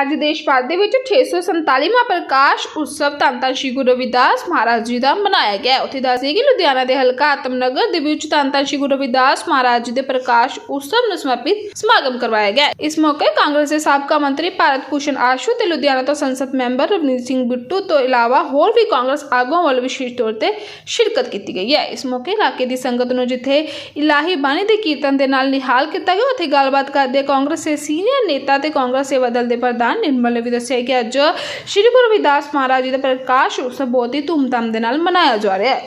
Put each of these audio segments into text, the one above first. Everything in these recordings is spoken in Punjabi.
ਅੱਜ ਦੇਸ਼ ਭਰ ਦੇ ਵਿੱਚ 647ਵਾਂ ਪ੍ਰਕਾਸ਼ ਉਤਸਵ ਧੰਨ ਸ਼੍ਰੀ ਗੁਰੂ ਰਵਿਦਾਸ ਮਹਾਰਾਜ ਜੀ ਦਾ ਮਨਾਇਆ ਗਿਆ। ਉੱਥੇ ਦੱਸਦੇ ਕਿ ਲੁਧਿਆਣਾ ਦੇ ਹਲਕਾ ਆਤਮਨਗਰ ਦੇ ਵਿੱਚ ਧੰਨ ਸ਼੍ਰੀ ਗੁਰੂ ਰਵਿਦਾਸ ਮਹਾਰਾਜ ਜੀ ਦੇ ਪ੍ਰਕਾਸ਼ ਉਤਸਵ ਨੂੰ ਸਮਰਪਿਤ ਸਮਾਗਮ ਕਰਵਾਇਆ ਗਿਆ। ਇਸ ਮੌਕੇ ਕਾਂਗਰਸ ਦੇ ਸਾਬਕਾ ਮੰਤਰੀ ਭਾਰਤ ਭੂਸ਼ਣ ਆਸ਼ੂ ਤੇ ਲੁਧਿਆਣਾ ਤੋਂ ਸੰਸਦ ਮੈਂਬਰ ਰਵਨੀਤ ਸਿੰਘ ਬਿੱਟੂ ਤੋਂ ਇਲਾਵਾ ਹੋਰ ਵੀ ਕਾਂਗਰਸ ਆਗੂਆਂ ਵੱਲੋਂ ਵਿਸ਼ੇਸ਼ ਤੌਰ ਤੇ ਸ਼ਿਰਕਤ ਕੀਤੀ ਗਈ ਹੈ। ਇਸ ਮੌਕੇ ਇਲਾਕੇ ਦੀ ਸੰਗਤ ਨੂੰ ਜਿੱਥੇ ਇਲਾਹੀ ਬਾਣੀ ਦੇ ਕੀਰਤਨ ਦੇ ਨਾਲ ਨਿਹਾਲ ਕੀਤਾ ਗਿਆ, ਉੱਥੇ ਗੱਲਬਾਤ ਕਰਦੇ ਕਾਂਗਰਸ ਦੇ ਸੀਨੀਅਰ ਨੇਤਾ ਤੇ ਕਾਂਗਰਸ ਸੇਵਾ ਦਲ ਦੇ ਪ੍ਰਧਾਨ ਨਿਰਮਲ ਨੇ ਵੀ ਦੱਸਿਆ ਕਿ ਅੱਜ ਸ਼੍ਰੀ ਗੁਰੂ ਰਵਿਦਾਸ ਮਹਾਰਾਜ ਜੀ ਦਾ ਪ੍ਰਕਾਸ਼ ਉਤਸਵ ਬਹੁਤ ਹੀ ਧੂਮਧਾਮ ਦੇ ਨਾਲ ਮਨਾਇਆ ਜਾ ਰਿਹਾ ਹੈ।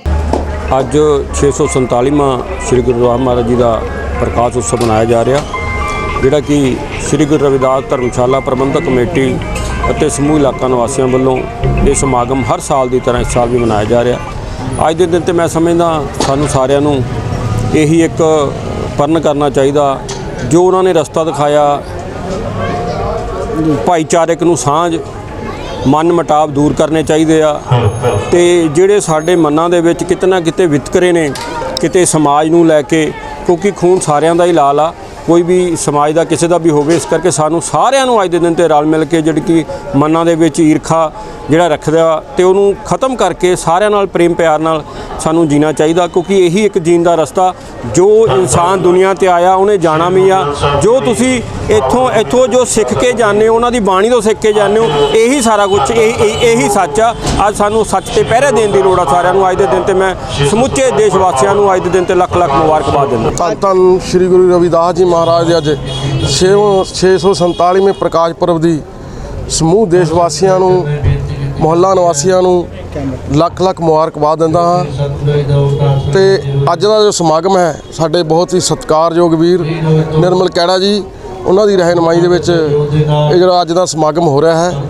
ਅੱਜ 647ਵਾਂ ਸ੍ਰੀ ਗੁਰੂ ਰਾਮ ਮਹਾਰਾਜ ਜੀ ਦਾ ਪ੍ਰਕਾਸ਼ ਉਤਸਵ ਮਨਾਇਆ ਜਾ ਰਿਹਾ। ਜਿਹੜਾ ਕਿ ਸ੍ਰੀ ਗੁਰੂ ਰਵਿਦਾਸ ਧਰਮਸ਼ਾਲਾ ਪ੍ਰਬੰਧਕ ਕਮੇਟੀ ਅਤੇ ਸਮੂਹ ਇਲਾਕਾ ਨਿਵਾਸੀਆਂ ਵੱਲੋਂ ਇਹ ਸਮਾਗਮ ਹਰ ਸਾਲ ਦੀ ਤਰ੍ਹਾਂ ਇਸ ਸਾਲ ਵੀ ਮਨਾਇਆ ਜਾ ਰਿਹਾ। ਅੱਜ ਦੇ ਦਿਨ ਤੇ ਮੈਂ ਸਮਝਦਾ ਸਾਨੂੰ ਸਾਰਿਆਂ ਨੂੰ ਇਹੀ ਇੱਕ ਪਰਨ ਕਰਨਾ ਚਾਹੀਦਾ। ਜੋ ਉਹਨਾਂ ਨੇ ਰਸਤਾ ਦਿਖਾਇਆ ਭਾਈਚਾਰਕ ਨੂੰ ਸਾਂਝ, ਮਨ ਮਟਾਵ ਦੂਰ ਕਰਨੇ ਚਾਹੀਦੇ ਆ। ਤੇ ਜਿਹੜੇ ਸਾਡੇ ਮਨਾਂ ਦੇ ਵਿੱਚ ਕਿਤੇ ਨਾ ਕਿਤੇ ਵਿਤਕਰੇ ਨੇ, ਕਿਤੇ ਸਮਾਜ ਨੂੰ ਲੈ ਕੇ, ਕਿਉਂਕਿ ਖੂਨ ਸਾਰਿਆਂ ਦਾ ਹੀ ਲਾਲ ਆ, ਕੋਈ ਵੀ ਸਮਾਜ ਦਾ ਕਿਸੇ ਦਾ ਵੀ ਹੋਵੇ, ਇਸ ਕਰਕੇ ਸਾਨੂੰ ਸਾਰਿਆਂ ਨੂੰ ਅੱਜ ਦੇ ਦਿਨ ਤੇ ਰਲ ਮਿਲ ਕੇ ਜਿਹੜੀ ਕਿ ਮਨਾਂ ਦੇ ਵਿੱਚ ਈਰਖਾ ਜਿਹੜਾ ਰੱਖਦਾ ਤੇ ਉਹਨੂੰ ਖਤਮ ਕਰਕੇ ਸਾਰਿਆਂ ਨਾਲ ਪ੍ਰੇਮ ਪਿਆਰ ਨਾਲ ਸਾਨੂੰ ਜੀਣਾ ਚਾਹੀਦਾ, ਕਿਉਂਕਿ ਇਹੀ ਇੱਕ ਜੀਣ ਦਾ ਰਸਤਾ। ਜੋ ਇਨਸਾਨ ਦੁਨੀਆ ਤੇ ਆਇਆ, ਉਹਨੇ ਜਾਣਾ ਵੀ ਆ। ਜੋ ਤੁਸੀਂ ਇੱਥੋਂ ਇੱਥੋਂ ਜੋ ਸਿੱਖ ਕੇ ਜਾਂਦੇ ਹੋ, ਉਹਨਾਂ ਦੀ ਬਾਣੀ ਤੋਂ ਸਿੱਖ ਕੇ ਜਾਂਦੇ ਹੋ, ਇਹੀ ਸਾਰਾ ਕੁਝ ਇਹ, ਇਹ- ਇਹੀ ਸੱਚ ਆ। ਅੱਜ ਸਾਨੂੰ ਸੱਚ ਤੇ ਪਹਿਰੇ ਦੇਣ ਦੀ ਲੋੜ ਆ ਸਾਰਿਆਂ ਨੂੰ। ਅੱਜ ਦੇ ਦਿਨ ਤੇ ਮੈਂ ਸਮੁੱਚੇ ਦੇਸ਼ ਵਾਸੀਆਂ ਨੂੰ ਅੱਜ ਦੇ ਦਿਨ ਤੇ ਲੱਖ ਲੱਖ ਮੁਬਾਰਕਬਾਦ ਦਿੰਦਾ। ਧੰਨ ਧੰਨ ਸ੍ਰੀ ਗੁਰੂ ਰਵਿਦਾਸ ਜੀ ਮਹਾਰਾਜ ਦੇ ਅੱਜ 647ਵੇਂ ਪ੍ਰਕਾਸ਼ ਪੁਰਬ ਦੀ ਸਮੂਹ ਦੇਸ਼ ਵਾਸੀਆਂ ਨੂੰ ਮੁਹੱਲਾ ਨਿਵਾਸੀਆਂ ਨੂੰ ਲੱਖ ਲੱਖ ਮੁਬਾਰਕਬਾਦ ਦਿੰਦਾ ਹਾਂ। ਤੇ ਅੱਜ ਦਾ ਜੋ ਸਮਾਗਮ ਹੈ, ਸਾਡੇ ਬਹੁਤ ਹੀ ਸਤਿਕਾਰਯੋਗ ਵੀਰ ਨਿਰਮਲ ਕੈੜਾ ਜੀ ਉਹਨਾਂ ਦੀ ਰਹਿਨਮਾਈ ਦੇ ਵਿੱਚ ਇਹ ਜਿਹੜਾ ਅੱਜ ਦਾ ਸਮਾਗਮ ਹੋ ਰਿਹਾ ਹੈ,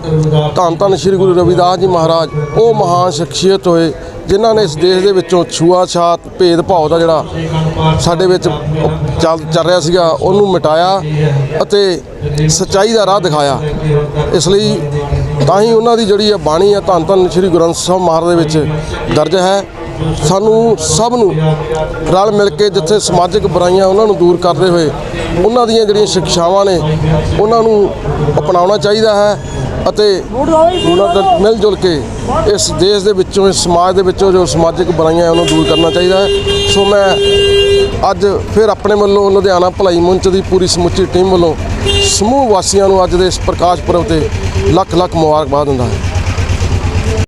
ਧੰਨ ਧੰਨ ਸ੍ਰੀ ਗੁਰੂ ਰਵਿਦਾਸ ਜੀ ਮਹਾਰਾਜ, ਉਹ ਮਹਾਨ ਸ਼ਖਸੀਅਤ ਹੋਏ, ਜਿਨ੍ਹਾਂ ਨੇ ਇਸ ਦੇਸ਼ ਦੇ ਵਿੱਚੋਂ ਛੂਆਛਾਤ ਭੇਦਭਾਵ ਦਾ ਜਿਹੜਾ ਸਾਡੇ ਵਿੱਚ ਚੱਲ ਚੱਲ ਰਿਹਾ ਸੀਗਾ, ਉਹਨੂੰ ਮਿਟਾਇਆ ਅਤੇ ਸੱਚਾਈ ਦਾ ਰਾਹ ਦਿਖਾਇਆ। ਇਸ ਲਈ ਤਾਂ ਹੀ ਉਹਨਾਂ ਦੀ ਜਿਹੜੀ ਇਹ ਬਾਣੀ ਹੈ, ਧੰਨ ਧੰਨ ਸ੍ਰੀ ਗੁਰੂ ਗ੍ਰੰਥ ਸਾਹਿਬ ਮਹਾਰਾਜ ਦੇ ਵਿੱਚ ਦਰਜ ਹੈ। ਸਾਨੂੰ ਸਭ ਨੂੰ ਰਲ ਮਿਲ ਕੇ ਜਿੱਥੇ ਸਮਾਜਿਕ ਬੁਰਾਈਆਂ ਉਹਨਾਂ ਨੂੰ ਦੂਰ ਕਰਦੇ ਹੋਏ ਉਹਨਾਂ ਦੀਆਂ ਜਿਹੜੀਆਂ ਸਿੱਖਿਆਵਾਂ ਨੇ ਉਹਨਾਂ ਨੂੰ ਅਪਣਾਉਣਾ ਚਾਹੀਦਾ ਹੈ ਅਤੇ ਉਹਨਾਂ ਦਾ ਮਿਲ ਜੁਲ ਕੇ ਇਸ ਦੇਸ਼ ਦੇ ਵਿੱਚੋਂ, ਇਸ ਸਮਾਜ ਦੇ ਵਿੱਚੋਂ ਜੋ ਸਮਾਜਿਕ ਬੁਰਾਈਆਂ ਹੈ ਉਹਨੂੰ ਦੂਰ ਕਰਨਾ ਚਾਹੀਦਾ ਹੈ। ਸੋ ਮੈਂ ਅੱਜ ਫਿਰ ਆਪਣੇ ਵੱਲੋਂ ਲੁਧਿਆਣਾ ਭਲਾਈ ਮੰਚ ਦੀ ਪੂਰੀ ਸਮੁੱਚੀ ਟੀਮ ਵੱਲੋਂ ਸਮੂਹ ਵਾਸੀਆਂ ਨੂੰ ਅੱਜ ਦੇ ਇਸ ਪ੍ਰਕਾਸ਼ ਪੁਰਬ ਤੇ ਲੱਖ ਲੱਖ ਮੁਬਾਰਕਬਾਦ ਦਿੰਦਾ ਹਾਂ।